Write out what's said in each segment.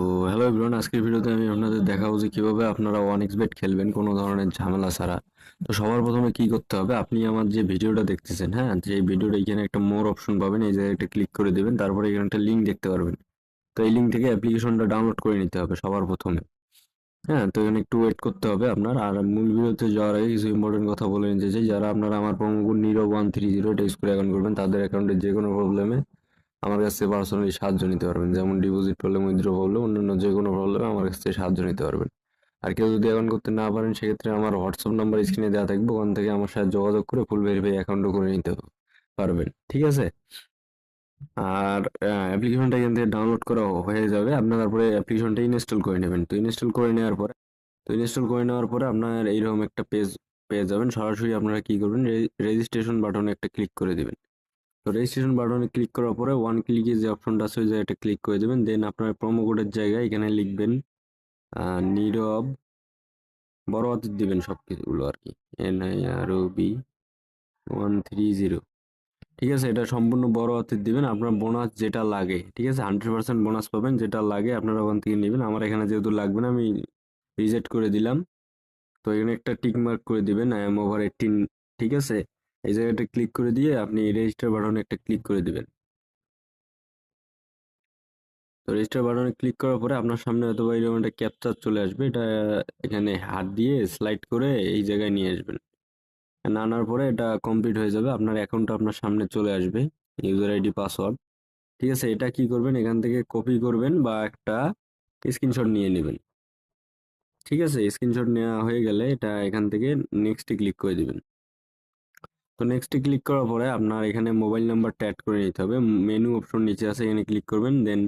তো hello everyone আজকের ভিডিওতে আমি আপনাদের দেখাবো যে কীভাবে আপনারা ওয়ান এক্স বেট খেলবেন কোনো ধরনের ঝামেলা ছাড়া। তো সবার প্রথমে কি করতে হবে, আপনি আমার যে ভিডিওটা দেখতেছেন হ্যাঁ যে ভিডিওটা এখানে একটা মোর অপশন পাবেন, এই জায়গায় একটা ক্লিক করে দেবেন, তারপরে এখানে একটা লিঙ্ক দেখতে পারবেন। তো এই লিঙ্ক থেকে অ্যাপ্লিকেশনটা ডাউনলোড করে নিতে হবে সবার প্রথমে। হ্যাঁ তো এখানে একটু ওয়েট করতে হবে আপনার। আর মূল ভিডিওতে যাওয়ার আগে কিছু ইম্পর্টেন্ট কথা বলে নিতে চাই, যারা আপনারা আমার promo Nirob one three zero এটা করে অ্যাকাউন্ট করবেন, তাদের অ্যাকাউন্টে যে কোনো প্রবলেমে আমার কাছ থেকে পার্সোনালি সাহায্য নিতে পারবেন। যেমন ডিপোজিট প্রবলেম উইথড্র প্রবলেম অন্যান্য যে কোনো প্রবলেমে আমার কাছ থেকে সাহায্য নিতে পারবেন। আর কেউ যদি অ্যাকাউন্ট করতে না পারেন, সেক্ষেত্রে আমার হোয়াটসঅ্যাপ নাম্বার স্ক্রিনে দেওয়া থাকবে। ওখান থেকে আমার সাথে যোগাযোগ করে ফুল ভেরিফাই অ্যাকাউন্টও করে নিতে পারবেন। ঠিক আছে? আর অ্যাপ্লিকেশনটা এখান থেকে ডাউনলোড করা হয়ে যাবে। আপনার তারপরে অ্যাপ্লিকেশনটা ইনস্টল করে নেবেন। তো ইনস্টল করে নেওয়ার পরে, তো ইনস্টল করে নেওয়ার পরে আপনার এইরকম একটা পেজ পেয়ে যাবেন। সরাসরি আপনারা কি করবেন? রেজিস্ট্রেশন বাটনে একটা ক্লিক করে দিবেন। তো রেজিস্ট্রেশন বাটনে ক্লিক করার পরে ওয়ান ক্লিকে যে অপশনটা আছে, ওই জায়গাটা ক্লিক করে দেবেন। দেন আপনার প্রোমো কোডের জায়গায় এখানে লিখবেন নীরব বড় হাতের দিবেন সব কিছুগুলো আর কি। N I R O B one three zero ঠিক আছে, এটা সম্পূর্ণ বড় হাতের দিবেন। আপনার বোনাস যেটা লাগে, ঠিক আছে? হান্ড্রেড পার্সেন্ট বোনাস পাবেন, যেটা লাগে আপনারা ওখান থেকে নেবেন। আমার এখানে যেহেতু লাগবে না, আমি রিজেক্ট করে দিলাম। তো এখানে একটা টিক মার্ক করে দিবেন আই এম ওভার এইটিন ঠিক আছে? এই জায়গাটা ক্লিক করে দিয়ে আপনি রেজিস্টার বাটনে একটা ক্লিক করে দিবেন। তো রেজিস্টার বাটনে ক্লিক করার পরে আপনার সামনে হয়তো বা এরকম একটা ক্যাপচার চলে আসবে। এটা এখানে হাত দিয়ে স্লাইড করে এই জায়গায় নিয়ে আসবেন। আনার পরে এটা কমপ্লিট হয়ে যাবে। আপনার অ্যাকাউন্টটা আপনার সামনে চলে আসবে। ইউজার আইডি পাসওয়ার্ড ঠিক আছে, এটা কি করবেন? এখান থেকে কপি করবেন বা একটা স্ক্রিনশট নিয়ে নেবেন। ঠিক আছে স্ক্রিনশট নেওয়া হয়ে গেলে এটা এখান থেকে নেক্সটে ক্লিক করে দিবেন। তো নেক্সটে ক্লিক করার পরে আপনার এখানে মোবাইল নাম্বারটা অ্যাড করে নিতে হবে। মেনু অপশন নিচে আছে, এখানে ক্লিক করবেন। দেন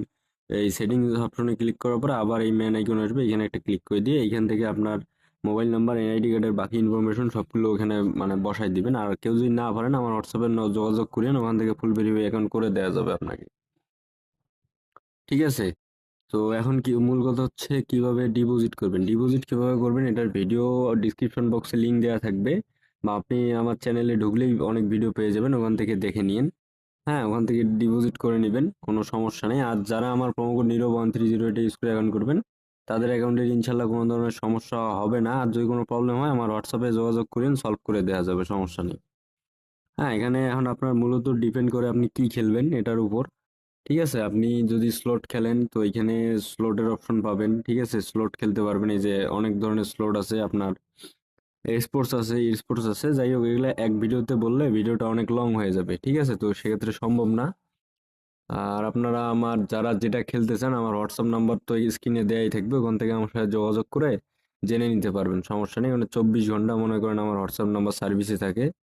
এই সেটিংস অপশনে ক্লিক করার পরে আবার এই ম্যান আইকন আসবে, এখানে একটা ক্লিক করে দিয়ে এখান থেকে আপনার মোবাইল নাম্বার এনআইডি কার্ডের বাকি ইনফরমেশন সবগুলো ওখানে মানে বসাই দিবেন। আর কেউ যদি না পারেন, আমার হোয়াটসঅ্যাপে যোগাযোগ করেন ওখান থেকে ফুল ভেরিফাই অ্যাকাউন্ট করে দেওয়া যাবে আপনাকে। ঠিক আছে? তো এখন কি, মূল কথা হচ্ছে কীভাবে ডিপোজিট করবেন? ডিপোজিট কীভাবে করবেন? এটার ভিডিও ডিসক্রিপশন বক্সে লিঙ্ক দেওয়া থাকবে। বা আপনি আমার চ্যানেলে ঢুকলেই অনেক ভিডিও পেয়ে যাবেন, ওখান থেকে দেখে নিন। হ্যাঁ ওখান থেকে ডিপোজিট করে নেবেন, কোনো সমস্যা নেই। আর যারা আমার code Nirob one three zero এটা ইউজ করে অ্যাকাউন্ট করবেন, তাদের অ্যাকাউন্টের ইনশাল্লাহ কোনো ধরনের সমস্যা হবে না। আর যদি কোনো প্রবলেম হয়, আমার হোয়াটসঅ্যাপে যোগাযোগ করেন সলভ করে দেওয়া যাবে, সমস্যা নেই। হ্যাঁ এখানে এখন আপনার মূলত ডিপেন্ড করে আপনি কি খেলবেন, এটার উপর। ঠিক আছে, আপনি যদি স্লট খেলেন, তো এখানে স্লটের অপশন পাবেন। ঠিক আছে স্লট খেলতে পারবেন। এই যে অনেক ধরনের স্লট আছে আপনার। স্পোর্টস আছে স্পোর্টস আছে, যাই হোক, এগুলো এক ভিডিওতে বললে ভিডিওটা অনেক লং হয়ে যাবে, ঠিক আছে? তো সেক্ষেত্রে সম্ভব না। আর আপনারা আমার, যারা যেটা খেলতে চান, আমার হোয়াটসঅ্যাপ নাম্বার তো স্ক্রিনে দেয়াই থাকবে, ওখান থেকে আমার সাথে যোগাযোগ করে জেনে নিতে পারবেন, সমস্যা নেই। মানে চব্বিশ ঘণ্টা মনে করেন আমার হোয়াটসঅ্যাপ নাম্বার সার্ভিসে থাকে।